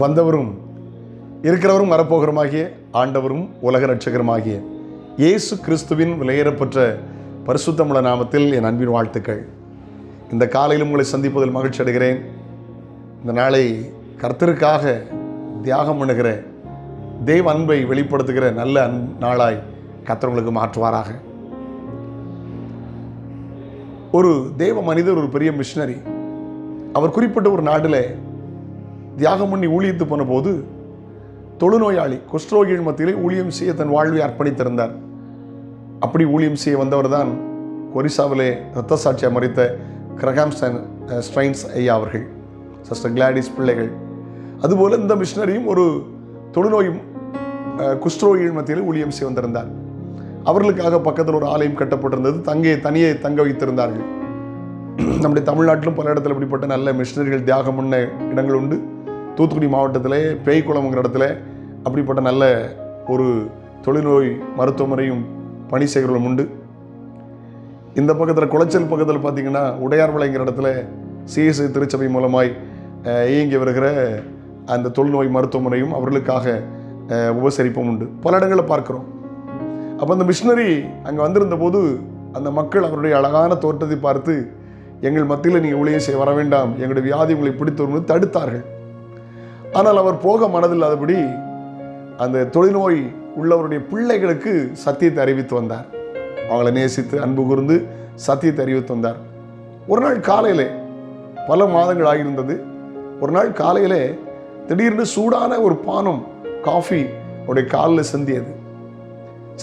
வந்தவரும் இருக்கிறவரும் வரப்போகிறமாகிய ஆண்டவரும் உலக ரட்சகருமாகிய இயேசு கிறிஸ்துவின் விலையேறப்பெற்ற பரிசுத்தமுள்ள நாமத்தில் என் அன்பின் வாழ்த்துக்கள். இந்த காலையிலும் உங்களை சந்திப்பதில் மகிழ்ச்சி அடைகிறேன். இந்த நாளை கர்த்தருக்காக தியாகம் பண்ணுகிற தெய்வ அன்பை வெளிப்படுத்துகிற நல்ல அன் நாளாய் கர்த்தவங்களுக்கு மாற்றுவாராக. ஒரு தேவ மனிதர் ஒரு பெரிய மிஷினரி அவர் குறிப்பிட்ட ஒரு நாட்டில் தியாகம் பண்ணி ஊழியத்து போன போது தொழுநோயாளி குஷ்டரோகிகள் மத்தியிலே ஊழியம் செய்ய தன் வாழ்வை அர்ப்பணித்திருந்தார். அப்படி ஊழியம் செய்ய வந்தவர் தான் ஒரிசாவிலே இரத்த சாட்சியாக மறித்த கிரகாம் ஸ்ட்ரைன்ஸ் ஐயா அவர்கள் சிஸ்டர் கிளாடிஸ் பிள்ளைகள். அதுபோல் இந்த மிஷினரியும் ஒரு தொழுநோயும் குஷ்டரோகிகள் மத்தியில் ஊழியம் செய்ய வந்திருந்தார். அவர்களுக்காக பக்கத்தில் ஒரு ஆலயம் கட்டப்பட்டிருந்தது. தங்கே தனியே தங்க வைத்திருந்தார்கள். நம்முடைய தமிழ்நாட்டிலும் பல இடத்துல இப்படிப்பட்ட நல்ல மிஷினரிகள் தியாகம் பண்ண இடங்கள் உண்டு. தூத்துக்குடி மாவட்டத்தில் பேய்க்குளம்ங்கிற இடத்துல அப்படிப்பட்ட நல்ல ஒரு தொழில்நோய் மருத்துவமனையும் பணி செய்கிறவர்களும் உண்டு. இந்த பக்கத்தில் குளச்சல் பக்கத்தில் பார்த்தீங்கன்னா உடையார்வளைங்கிற இடத்துல சிஎஸ்ஐ திருச்சபை மூலமாய் இயங்கி வருகிற அந்த தொழில்நோய் மருத்துவமனையும் அவர்களுக்காக உபசரிப்பும் உண்டு. பல இடங்களை பார்க்குறோம். அப்போ அந்த மிஷினரி அங்கே வந்திருந்த போது அந்த மக்கள் அவருடைய அழகான தோற்றத்தை பார்த்து எங்கள் மத்தியில் நீங்கள் ஊழியம் செய்ய வர வேண்டாம் எங்களுடைய வியாதி உங்களை பிடித்து தடுத்தார்கள். ஆனால் அவர் போக மனதில்லாதபடி அந்த தொழில்நோய் உள்ளவருடைய பிள்ளைகளுக்கு சத்தியத்தை அறிவித்து வந்தார். அவங்களை நேசித்து அன்பு கூர்ந்து சத்தியத்தை அறிவித்து வந்தார். ஒரு நாள் காலையிலே பல மாதங்கள் ஆகியிருந்தது. ஒரு நாள் காலையிலே திடீர்னு சூடான ஒரு பானம் காஃபி அவருடைய காலில் சிந்தியது.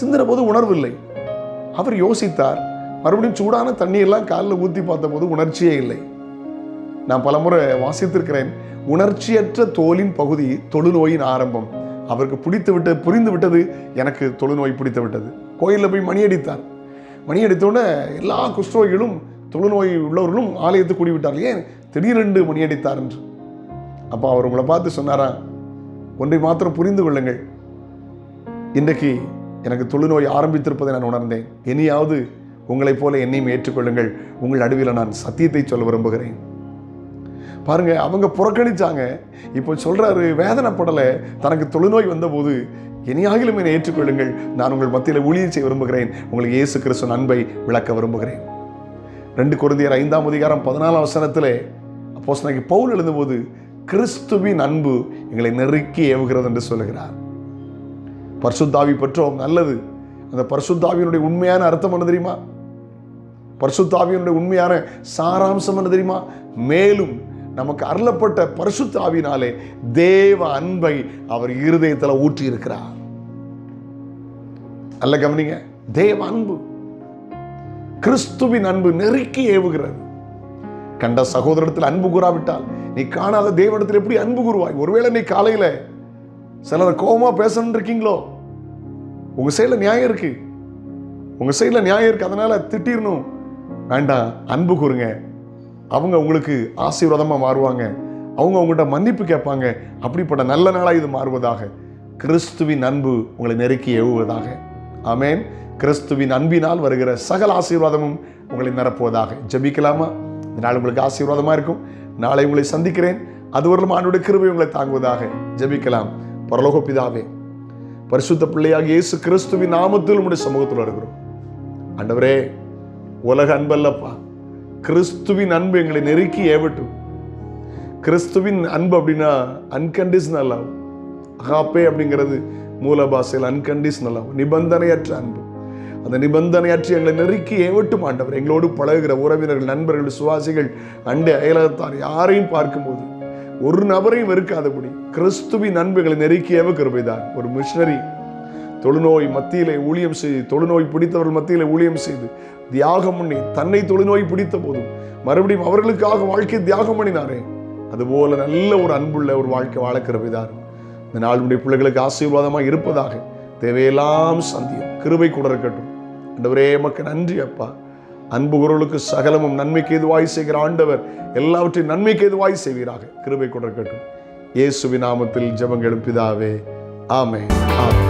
சிந்தின போது உணர்வில்லை அவர் யோசித்தார் மறுபடியும் சூடான தண்ணீர்லாம் காலில் ஊற்றி பார்த்தபோது உணர்ச்சியே இல்லை. நான் பலமுறை வாசித்திருக்கிறேன். உணர்ச்சியற்ற தோலின் பகுதி தொழுநோயின் ஆரம்பம். அவருக்கு பிடித்து விட்டு புரிந்து விட்டது எனக்கு தொழுநோய் பிடித்து விட்டது கோயிலில் போய் மணி அடித்தார். மணி அடித்தோடனே எல்லா குஷ்டரோகிகளும் தொழுநோய் உள்ளவர்களும் ஆலயத்தை கூடிவிட்டார் ஏன் திடீரென்று மணி அடித்தார்? என்று. அப்போ அவர் உங்களை பார்த்து சொன்னாரா? ஒன்றை மாத்திரம் புரிந்து கொள்ளுங்கள். இன்றைக்கு எனக்கு தொழுநோய் ஆரம்பித்திருப்பதை நான் உணர்ந்தேன். இனியாவது உங்களைப் போல என்னையும் ஏற்றுக்கொள்ளுங்கள். உங்கள் நடுவில் நான் சத்தியத்தை சொல்ல விரும்புகிறேன். பாருங்க அவங்க புறக்கணிச்சாங்க. இப்போ சொல்றாரு வேதனைப்படலை. தனக்கு தொழுநோய் வந்தபோது இனியாகிலும் என்னை ஏற்றுக்கொள்ளுங்கள். நான் உங்கள் மத்தியில் ஊழியர் செய்ய விரும்புகிறேன். உங்களுக்கு இயேசு கிறிஸ்து அன்பை விளக்க விரும்புகிறேன். ரெண்டு குருந்தியர் ஐந்தாம் அதிகாரம் பதினாலாம் வசனத்தில் அப்போஸ் பவுல் எழுதும்போது கிறிஸ்துவின் அன்பு எங்களை நெருக்கி ஏவுகிறது என்று சொல்லுகிறார். பர்சுத்தாவி பெற்றோம் நல்லது. அந்த பரிசுத்தாவியினுடைய உண்மையான அர்த்தம் என்ன தெரியுமா? பரிசுத்தாவியினுடைய உண்மையான சாராம்சம் என்ன தெரியுமா? மேலும் நமக்கு அருளப்பட்ட பரிசுத்தாவினாலே தேவ அன்பை அவர் இருதயத்தில் ஊற்றி இருக்கிறார் அல்ல கவனிங்க. தேவ அன்பு. கிறிஸ்துவின் அன்பு நெருக்கி ஏவுகிறது. கண்ட சகோதரத்தில் அன்பு கூறாவிட்டால் நீ காணாத தேவனிடத்தில் எப்படி அன்பு கூறுவாய்? ஒருவேளை நீ காலையில் சிலர் கோபமாக பேசணும்னு இருக்கீங்களோ? உங்கள் சைடுல நியாயம் இருக்கு. உங்க சைடில் நியாயம் இருக்கு. அதனால திட்டிடணும் வேண்டாம். அன்பு கூறுங்க. அவங்க உங்களுக்கு ஆசீர்வாதமாக மாறுவாங்க. அவங்க உங்கள்கிட்ட மன்னிப்பு கேட்பாங்க. அப்படிப்பட்ட நல்ல நாளாக இது மாறுவதாக. கிறிஸ்துவின் அன்பு உங்களை நெருக்கி ஏவுவதாக. ஆமேன். கிறிஸ்துவின் அன்பினால் வருகிற சகல ஆசீர்வாதமும் உங்களை நிரப்புவதாக. ஜெபிக்கலாமா? இந்த நாள் உங்களுக்கு ஆசீர்வாதமா இருக்கும். நாளை உங்களை சந்திக்கிறேன். அதுவரையிலும் ஆண்டுடைய கிருபை உங்களை தாங்குவதாக. ஜெபிக்கலாம். பரலோக பிதாவே பரிசுத்த பிள்ளையாக இயேசு கிறிஸ்துவின் நாமத்தில் உங்களுடைய சமூகத்தில் வருகிறோம். ஆண்டவரே உலக அன்பல்லப்பா கிறிஸ்துவின் அன்பு எங்களை நெருக்கி ஏவட்டும். கிறிஸ்துவின் அன்பு அப்படின்னா அன்கண்டிஷனல் லவ் அகாப்பே அப்படிங்கிறது மூல பாஷையில் அன்கண்டிஷனல் லவ் நிபந்தனையற்ற அன்பு. அந்த நிபந்தனையற்ற எங்களை நெருக்கி ஏவட்டும் ஆண்டவர். எங்களோடு பழகுகிற உறவினர்கள் நண்பர்கள் சுவாசிகள் அண்டை அயலகத்தார் யாரையும் பார்க்கும்போது ஒரு நபரையும் வெறுக்காதபடி கிறிஸ்துவின் அன்புகளை நெருக்கியவ கிருபைதான். ஒரு மிஷினரி தொழுநோய் மத்தியிலே ஊழியம் செய்து தொழுநோய் பிடித்தவர்கள் மத்தியிலே ஊழியம் செய்து தியாகம் பண்ணி தன்னை தொழுநோய் பிடித்த போதும் மறுபடியும் அவர்களுக்காக வாழ்க்கை தியாகம் பண்ணினாரே. அதுபோல நல்ல ஒரு அன்புள்ள ஒரு வாழ்க்கை வாழ கிருபைதான் இந்த நாளுடைய பிள்ளைகளுக்கு ஆசீர்வாதமாக இருப்பதாக தேவையெல்லாம் சந்தியம் கிருபை கூட இருக்கட்டும். ஆண்டவரே மக்கள் நன்றி அப்பா. அன்பு குரலுக்கு சகலமும் நன்மைக்கு எதுவாய் செய்கிற ஆண்டவர் எல்லாவற்றையும் நன்மைக்கு எதுவாய் செய்வீராக. கிருபை கூட இருக்கட்டும். இயேசுவின் நாமத்தில் ஜெபங்களும் பிதாவே ஆமே ஆமே